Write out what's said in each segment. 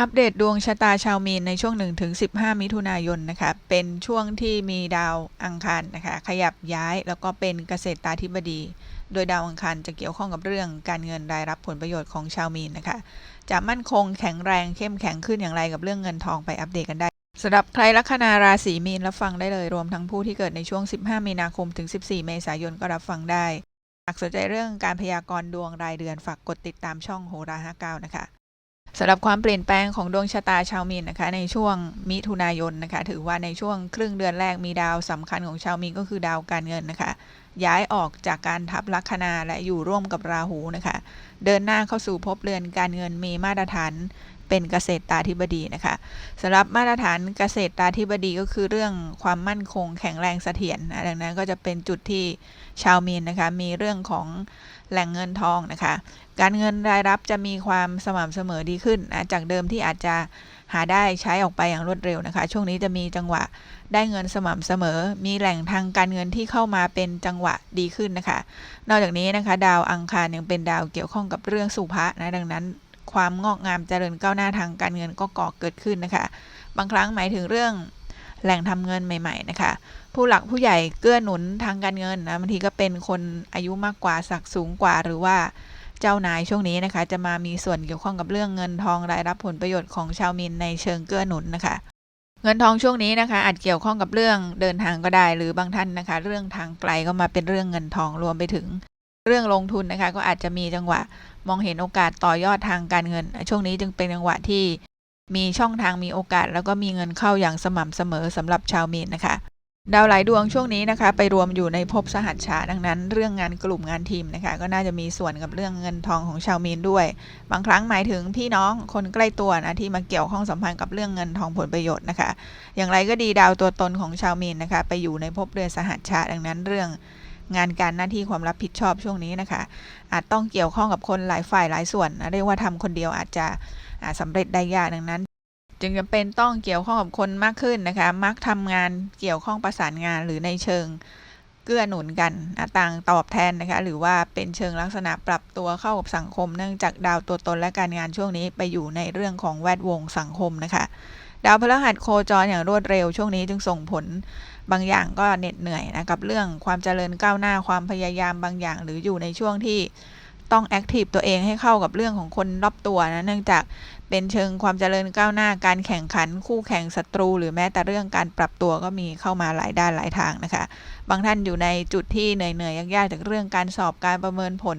อัปเดตดวงชะตาชาวมีนในช่วง 1-15 มิถุนายนนะคะเป็นช่วงที่มีดาวอังคารนะคะขยับย้ายแล้วก็เป็นเกษตรตาธิบดี โดยดาวอังคารจะเกี่ยวข้องกับเรื่องการเงินรายรับผลประโยชน์ของชาวมีนนะคะจะมั่นคงแข็งแรงเข้มแข็งขึ้นอย่างไรกับเรื่องเงินทองไปอัปเดตกันได้สำหรับใครลัคนาราศีมีนรับฟังได้เลยรวมทั้งผู้ที่เกิดในช่วง 15 มีนาคมถึง 14 เมษายนก็รับฟังได้หากสนใจเรื่องการพยากรณ์ดวงรายเดือนฝากกดติดตามช่องโหรา59นะคะ สำหรับความเปลี่ยนแปลงของดวงชะตาชาวมีนนะคะในช่วงมิถุนายนนะคะถือว่าในช่วงครึ่งเดือนแรกมีดาวสำคัญของชาวมีนก็คือดาวการเงินนะคะ ย้ายออกจากการทับลัคนาและอยู่ร่วมกับราหูนะคะ เดินหน้าเข้าสู่ภพเรือนการเงินมีมาตรฐานเป็นเกษตรตาธิบดีนะคะสำหรับมาตรฐานเกษตรตาธิบดีก็คือเรื่องความมั่นคงแข็งแรงเสถียรนะดังนั้นก็จะเป็นจุดที่ชาวมีนนะคะมีเรื่องของแหล่งเงินทองนะคะ การเงินรายรับจะมีความสม่ำเสมอดีขึ้นนะจากเดิมที่อาจจะหาได้ใช้ออกไปอย่างรวดเร็วนะคะ ช่วงนี้จะมีจังหวะได้เงินสม่ำเสมอ มีแหล่งทางการเงินที่เข้ามาเป็นจังหวะดีขึ้นนะคะ นอกจากนี้นะคะ ดาวอังคารยังเป็นดาวเกี่ยวข้องกับเรื่องสุภะนะดังนั้น ความงอกงามเจริญก้าวหน้าทางการเงินก็ก่อเกิดขึ้นนะคะ บางครั้งหมายถึงเรื่องแหล่งทำเงินใหม่ ๆ นะคะ ผู้หลักผู้ใหญ่เกื้อหนุนทางการเงินนะบางทีก็เป็นคนอายุมากกว่าศักดิ์สูงกว่าหรือว่า เจ้านายช่วงนี้นะคะ จะมามีส่วนเกี่ยวข้องกับเรื่องเงินทองรายรับผลประโยชน์ของชาวมินในเชิงเกื้อหนุนนะคะ เงินทองช่วงนี้นะคะ อาจเกี่ยวข้องกับเรื่องเดินทางก็ได้ หรือบางท่านนะคะ เรื่องทางไกลก็มาเป็นเรื่องเงินทองรวมไปถึง เรื่องลงทุนนะคะ ก็อาจจะมีจังหวะมองเห็นโอกาสต่อยอดทางการเงิน ช่วงนี้จึงเป็นจังหวะที่มีช่องทางมีโอกาสแล้วก็มีเงินเข้าอย่างสม่ำเสมอสำหรับชาวมีนนะคะ ดาวหลายดวงช่วงนี้นะคะไปรวมอยู่ในภพสหัสชาดังนั้น เรื่องงานกลุ่มงานทีมนะคะ ก็น่าจะมีส่วนกับเรื่องเงินทองของชาวมีนด้วย บางครั้งหมายถึงพี่น้องคนใกล้ตัวนะที่มาเกี่ยวข้องสัมพันธ์กับเรื่องเงินทองผลประโยชน์นะคะ อย่างไรก็ดีดาวตัวตนของชาวมีนนะคะ ไปอยู่ในภพเรือนสหัสชาดังนั้นเรื่องงานการหน้าที่ความรับผิดชอบช่วงนี้นะคะ อาจต้องเกี่ยวข้องกับคนหลายฝ่ายหลายส่วนนะเรียกว่าทำคนเดียวอาจจะอาจสำเร็จได้ยากดังนั้น จึงจำเป็นต้องเกี่ยวข้องกับคนมากขึ้นนะคะ มักทำงานเกี่ยวข้องประสานงานหรือในเชิงเกื้อหนุนกันต่างตอบแทนนะคะ หรือว่าเป็นเชิงลักษณะปรับตัวเข้ากับสังคม เนื่องจากดาวตัวตนและการงานช่วงนี้ไปอยู่ในเรื่องของแวดวงสังคมนะคะ ดาวพฤหัสโคจรอย่างรวดเร็วช่วงนี้จึงส่งผลบางอย่างก็เหน็ดเหนื่อยนะกับเรื่องความเจริญก้าวหน้าความพยายามบางอย่าง หรืออยู่ในช่วงที่ต้องแอคทีฟตัวเองให้เข้ากับเรื่องของคนรอบตัวนะเนื่องจาก เป็นเชิงความเจริญก้าวหน้าการแข่งขัน คู่แข่งศัตรู หรือแม้แต่เรื่องการปรับตัวก็มีเข้ามาหลายด้านหลายทางนะคะ บางท่านอยู่ในจุดที่เหนื่อยๆยากๆจากเรื่องการสอบการประเมินผล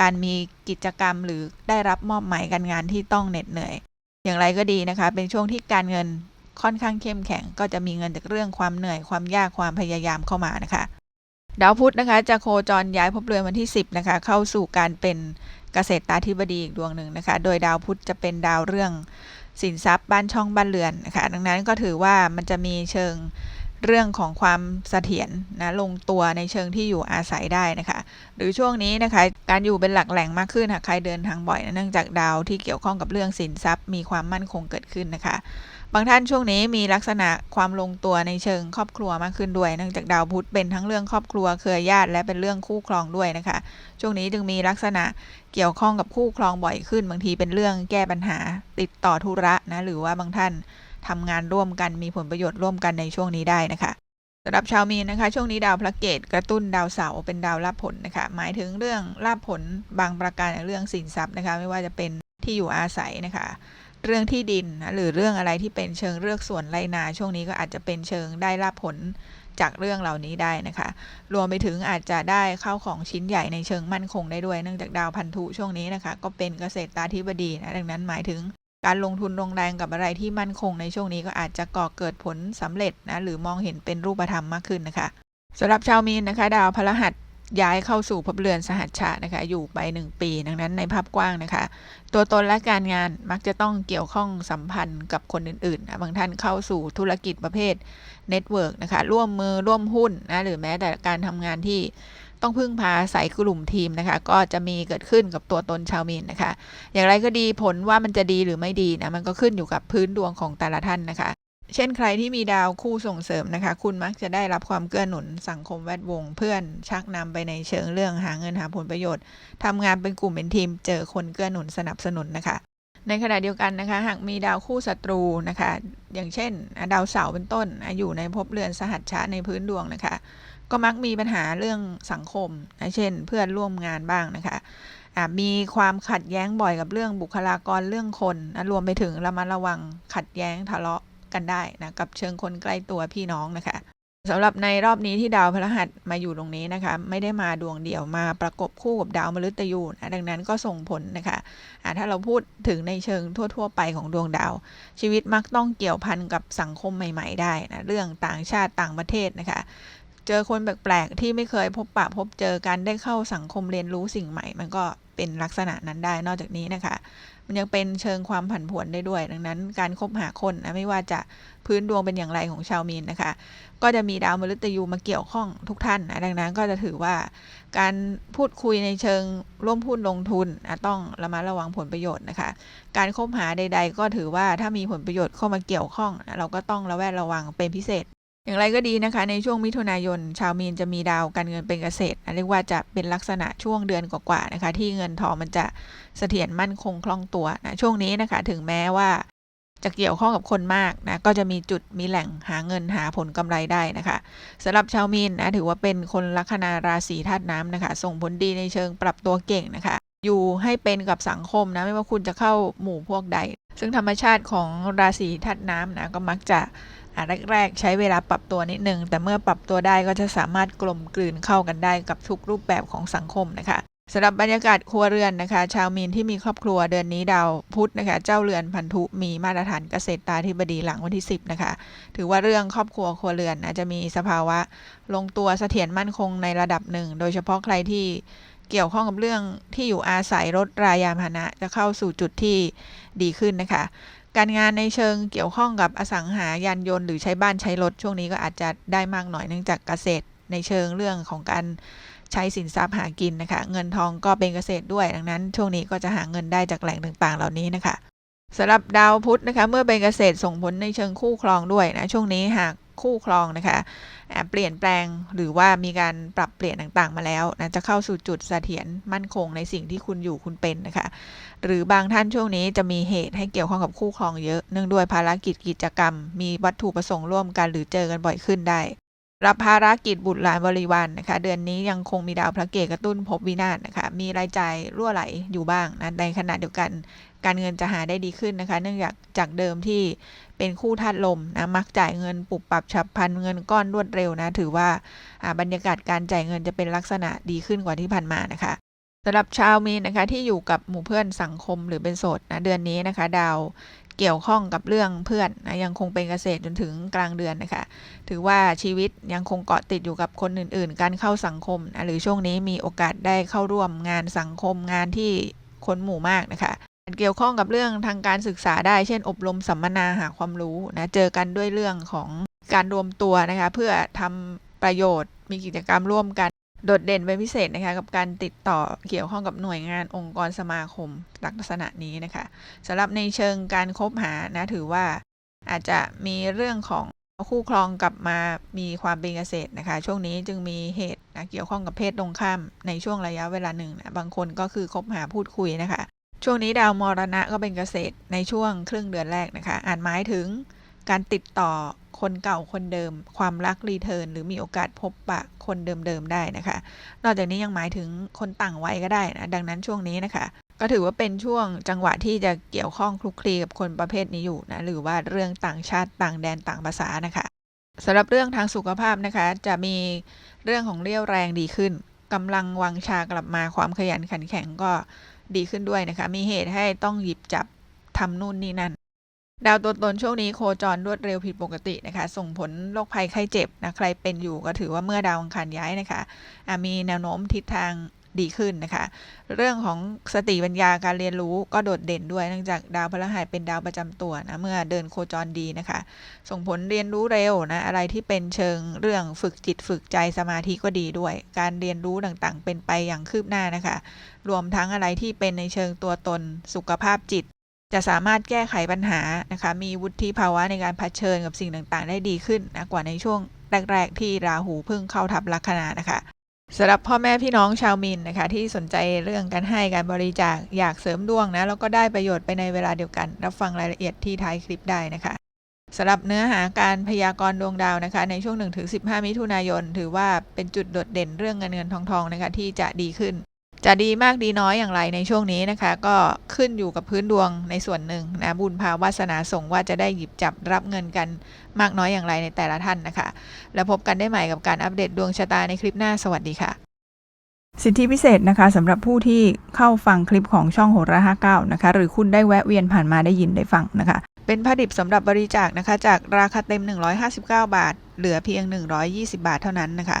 การมีกิจกรรมหรือได้รับมอบหมายการงานที่ต้องเหน็ดเหนื่อย อย่างไรก็ดีนะคะ เป็นช่วงที่การเงินค่อนข้างเข้มแข็ง ก็จะมีเงินจากเรื่องความเหนื่อยความยากความพยายามเข้ามานะคะดาวพุธนะคะจะโคจรย้ายภพเรือนวันที่ 10นะคะเข้าสู่การเป็น เกษตรตาธิบดีอีกดวงหนึ่งนะคะ โดยดาวพุธจะเป็นดาวเรื่องสินทรัพย์บ้านช่องบ้านเรือนนะคะ ดังนั้นก็ถือว่ามันจะมีเชิงเรื่องของความเสถียรนะลงตัวในเชิงที่อยู่อาศัยได้นะคะ หรือช่วงนี้นะคะการอยู่เป็นหลักแหล่งมากขึ้นหากใครเดินทางบ่อยนะเนื่องจากดาวที่เกี่ยวข้องกับเรื่องสินทรัพย์ มีความมั่นคงเกิดขึ้นนะคะ บางท่านช่วงนี้มีลักษณะความลงตัวในเชิงครอบครัวมากขึ้นด้วยเนื่องจากดาวพุธเป็นทั้งเรื่องครอบครัวเครือญาติและเป็นเรื่องคู่ครองด้วยนะคะ ช่วงนี้จึงมีลักษณะเกี่ยวข้องกับคู่ครองบ่อยขึ้น บางทีเป็นเรื่องแก้ปัญหาติดต่อธุระนะหรือว่าบางท่านทำงานร่วมกันมีผลประโยชน์ร่วมกันในช่วงนี้ได้นะคะสำหรับชาวมีนนะคะ ช่วงนี้ดาวพระเกตกระตุ้นดาวเสาร์เป็นดาวลาภผลนะคะ หมายถึงเรื่องลาภผลบางประการในเรื่องสินทรัพย์นะคะ ไม่ว่าจะเป็นที่อยู่อาศัยนะคะ เรื่องที่ดินนะหรือเรื่องอะไรที่เป็นเชิงเลือกส่วนไรนา ช่วงนี้ก็อาจจะเป็นเชิงได้ลาภผลจากเรื่องเหล่านี้ได้นะคะ รวมไปถึงอาจจะได้เข้าของชิ้นใหญ่ในเชิงมั่นคงได้ด้วย เนื่องจากดาวพันธุช่วงนี้นะคะ ก็เป็นเกษตรตาธิบดีนะดังนั้นหมายถึงการลงทุนลงแรงกับอะไรที่มั่นคงในช่วงนี้ก็อาจจะก่อเกิดผลสำเร็จนะหรือมองเห็นเป็นรูปธรรมมากขึ้นนะคะสำหรับชาวมีนนะคะ ดาวพฤหัส ย้ายเข้าสู่ภพเรือนสหัชชะนะคะอยู่ไป 1 ปี ดังนั้นในภาพกว้างนะคะ ตัวตนและการงานมักจะต้องเกี่ยวข้องสัมพันธ์กับคนอื่นๆนะบางท่านเข้าสู่ธุรกิจประเภทเน็ตเวิร์กนะคะร่วมมือร่วมหุ้นนะหรือแม้แต่การทำงานที่ต้องพึ่งพาอาศัยกลุ่มทีมนะคะ ก็จะมีเกิดขึ้นกับตัวตนชาวมีนนะคะ อย่างไรก็ดีผลว่ามันจะดีหรือไม่ดีนะมันก็ขึ้นอยู่กับพื้นดวงของแต่ละท่านนะคะ เช่นใครที่มีดาวคู่ส่งเสริมนะคะ คุณมักจะได้รับความเกื้อหนุนสังคมแวดวง เพื่อนชักนำไปในเชิงเรื่องหาเงินหาผลประโยชน์ทำงานเป็นกลุ่มเป็นทีม เจอคนเกื้อหนุนสนับสนุนนะคะ ในขณะเดียวกันนะคะ หากมีดาวคู่ศัตรูนะคะ อย่างเช่น ดาวเสาร์เป็นต้น อยู่ในภพเรือนสหัชชะในพื้นดวงนะคะ ก็มักมีปัญหาเรื่องสังคมนะเช่น เพื่อนร่วมงานบ้างนะคะอะมีความขัดแย้งบ่อยกับเรื่องบุคลากรเรื่องคนนะรวมไปถึงระมัดระวังขัดแย้งทะเลาะ กันได้นะกับเชิงคนใกล้ตัวพี่น้องนะคะสำหรับในรอบนี้ที่ดาวพฤหัสมาอยู่ตรงนี้นะคะ ไม่ได้มาดวงเดียวมาประกบคู่กับดาวมฤตยูนะดังนั้นก็ส่งผลนะคะะถ้าเราพูดถึงในเชิงทั่ว ๆ ไปของดวงดาว ชีวิตมักต้องเกี่ยวพันกับสังคมใหม่ ๆ ได้นะเรื่องต่างชาติต่างประเทศนะคะ เจอคนแปลกๆที่ไม่เคยพบปะพบเจอการได้เข้าสังคมเรียนรู้สิ่งใหม่ มันก็ เป็นลักษณะนั้นได้นอกจากนี้นะคะ มันยังเป็นเชิงความผันผวนได้ด้วย ดังนั้นการคบหาคนนะไม่ว่าจะพื้นดวงเป็นอย่างไรของชาวมีนนะคะ ก็จะมีดาวมฤตยูมาเกี่ยวข้องทุกท่านนะดังนั้นก็จะถือว่าการพูดคุยในเชิงร่วมพูดลงทุนนะต้องระมัดระวังผลประโยชน์นะคะ การคบหาใด ๆ ก็ถือว่าถ้ามีผลประโยชน์เข้ามาเกี่ยวข้องนะเราก็ต้องระแวดระวังเป็นพิเศษ อย่างไรก็ดีนะคะ ในช่วงมิถุนายน ชาวมีนจะมีดาวการเงินเป็นเกษตรเรียกว่าจะเป็นลักษณะช่วงเดือนกว่าๆนะคะ ที่เงินทองมันจะเสถียรมั่นคงคล่องตัวนะช่วงนี้นะคะ ถึงแม้ว่าจะเกี่ยวข้องกับคนมากนะก็จะมีจุดมีแหล่งหาเงินหาผลกำไรได้นะคะสำหรับชาวมีนนะถือว่าเป็นคนลัคนาราศีธาตุน้ำนะคะ ส่งผลดีในเชิงปรับตัวเก่งนะคะ อยู่ให้เป็นกับสังคมนะไม่ว่าคุณจะเข้าหมู่พวกใด ซึ่งธรรมชาติของราศีธาตุน้ำนะก็มักจะ อะแรกๆ ใช้เวลาปรับตัวนิดนึง แต่เมื่อปรับตัวได้ก็จะสามารถกลมกลืนเข้ากันได้กับทุกรูปแบบของสังคมนะคะสำหรับบรรยากาศครัวเรือนนะคะ ชาวมีนที่มีครอบครัวเดือนนี้ดาวพุธนะคะ เจ้าเรือนพันธุมีมาตรฐานเกษตรตาธิบดีหลังวันที่ 10 นะคะ ถือว่าเรื่องครอบครัวครัวเรือนนะจะมีสภาวะ ลงตัวเสถียรมั่นคงในระดับหนึ่ง โดยเฉพาะใครที่เกี่ยวข้องกับเรื่องที่อยู่อาศัยรถรายานพาหนะ จะเข้าสู่จุดที่ดีขึ้นนะคะ การงานในเชิงเกี่ยวข้องกับอสังหายานยนต์หรือใช้บ้านใช้รถช่วงนี้ก็อาจจะได้มากหน่อยเนื่องจากเกษตรในเชิงเรื่องของการใช้สินทรัพย์หากินนะคะ เงินทองก็เป็นเกษตรด้วย ดังนั้น ช่วงนี้ก็จะหาเงินได้จากแหล่งต่างๆ เหล่านี้นะคะสำหรับดาวพุธนะคะ เมื่อเป็นเกษตรส่งผลในเชิงคู่ครองด้วยนะช่วงนี้หากคู่ครองนะคะ เปลี่ยนแปลงหรือว่ามีการปรับเปลี่ยนต่างๆ มาแล้วนะจะเข้าสู่จุดเสถียรมั่นคงในสิ่งที่คุณอยู่คุณเป็นนะคะหรือบางท่านช่วงนี้จะมีเหตุให้เกี่ยวข้องกับคู่ครองเยอะเนื่องด้วยภารกิจกิจกรรม มีวัตถุประสงค์ร่วมกันหรือเจอกันบ่อยขึ้นได้ รับภารกิจบุตรหลานบริวารนนะคะ เดือนนี้ยังคงมีดาวพระเกตกระตุ้นภพวินาศนะคะ มีรายจ่ายรั่วไหลอยู่บ้างนะในขณะเดียวกันการเงินจะหาได้ดีขึ้นนะคะ เนื่องจากจากเดิมที่เป็นคู่ธาตุลมนะมักจ่ายเงินปุบปรับฉับพลันเงินก้อนรวดเร็วนะ ถือว่าบรรยากาศการจ่ายเงินจะเป็นลักษณะดีขึ้นกว่าที่ผ่านมานะคะสำหรับชาวมีนนะคะที่อยู่กับหมู่เพื่อนสังคมหรือเป็นโสดนะเดือนนี้นะคะ ดาว เกี่ยวข้องกับเรื่องเพื่อนนะยังคงเป็นเกษตรจนถึงกลางเดือนนะคะ ถือว่าชีวิตยังคงเกาะติดอยู่กับคนอื่น ๆ การเข้าสังคมนะหรือช่วงนี้มีโอกาสได้เข้าร่วมงานสังคมงานที่คนหมู่มากนะคะเกี่ยวข้องกับเรื่องทางการศึกษาได้ เช่น อบรมสัมมนาหาความรู้นะเจอกันด้วยเรื่องของการรวมตัวนะคะเพื่อทำประโยชน์มีกิจกรรมร่วมกัน โดดเด่นเป็นพิเศษนะคะกับการติดต่อเกี่ยวข้องกับหน่วยงานองค์กรสมาคมลักษณะนี้นะคะสำหรับในเชิงการคบหานะถือว่าอาจจะมีเรื่องของคู่ครองกลับมามีความเป็นเกษตรนะคะ ช่วงนี้จึงมีเหตุนะเกี่ยวข้องกับเพศตรงข้ามในช่วงระยะเวลาหนึ่งนะบางคนก็คือคบหาพูดคุยนะคะ ช่วงนี้ดาวมรณะก็เป็นเกษตรในช่วงครึ่งเดือนแรกนะคะอาจหมายถึงการติดต่อ คนเก่าคนเดิม ความรักรีเทิร์นหรือมีโอกาสพบปะคนเดิมๆได้นะคะ นอกจากนี้ยังหมายถึงคนต่างวัยก็ได้นะ ดังนั้นช่วงนี้นะคะ ก็ถือว่าเป็นช่วงจังหวะที่จะเกี่ยวข้องคลุกคลีกับคนประเภทนี้อยู่นะ หรือว่าเรื่องต่างชาติต่างแดนต่างภาษานะคะสำหรับเรื่องทางสุขภาพนะคะ จะมีเรื่องของเรี่ยวแรงดีขึ้นกำลังวังชากลับมาความขยันขันแข็งก็ดีขึ้นด้วยนะคะ มีเหตุให้ต้องหยิบจับทำนู่นนี่นั่น ดาวตัวตนช่วงนี้โคจรรวดเร็วผิดปกตินะคะ ส่งผลโรคภัยไข้เจ็บนะใครเป็นอยู่ก็ถือว่าเมื่อดาวอังคารย้ายนะคะมีแนวโน้มทิศทางดีขึ้นนะคะ เรื่องของสติปัญญาการเรียนรู้ก็โดดเด่นด้วยเนื่องจากดาวพฤหัสเป็นดาวประจำตัวนะเมื่อเดินโคจรดีนะคะ ส่งผลเรียนรู้เร็วนะอะไรที่เป็นเชิงเรื่องฝึกจิตฝึกใจสมาธิก็ดีด้วย การเรียนรู้ต่างๆ เป็นไปอย่างคืบหน้านะคะ รวมทั้งอะไรที่เป็นในเชิงตัวตนสุขภาพจิต จะสามารถแก้ไขปัญหานะคะมีวุฒิภาวะในการเผชิญกับสิ่งต่างๆ ได้ดีขึ้นนะกว่าในช่วงแรก ๆ ที่ราหูเพิ่งเข้าทับลัคนานะคะสำหรับพ่อแม่พี่น้องชาวมินนะคะที่สนใจเรื่องการให้การบริจาคอยากเสริมดวงนะแล้วก็ได้ประโยชน์ไปในเวลาเดียวกัน รับฟังรายละเอียดที่ท้ายคลิปได้นะคะสำหรับเนื้อหาการพยากรณ์ดวงดาวนะคะ ในช่วง 1-15 มิถุนายน ถือว่าเป็นจุดโดดเด่นเรื่องเงินเงินทองทองนะคะที่จะดีขึ้น จะดีมากดีน้อยอย่างไรในช่วงนี้นะคะ ก็ขึ้นอยู่กับพื้นดวงในส่วนหนึ่งนะบุญภาวาสนาส่งว่าจะได้หยิบจับรับเงินกันมากน้อยอย่างไรในแต่ละท่านนะคะ แล้วพบกันได้ใหม่กับการอัปเดตดวงชะตาในคลิปหน้าสวัสดีค่ะ สิทธิพิเศษนะคะสำหรับผู้ที่เข้าฟังคลิปของช่องโหรา59นะคะ หรือคุณได้แวะเวียนผ่านมาได้ยินได้ฟังนะคะ เป็นผ้าดิบสำหรับบริจาคนะคะ จากราคาเต็ม 159 บาท เหลือเพียง 120 บาทเท่านั้นนะคะ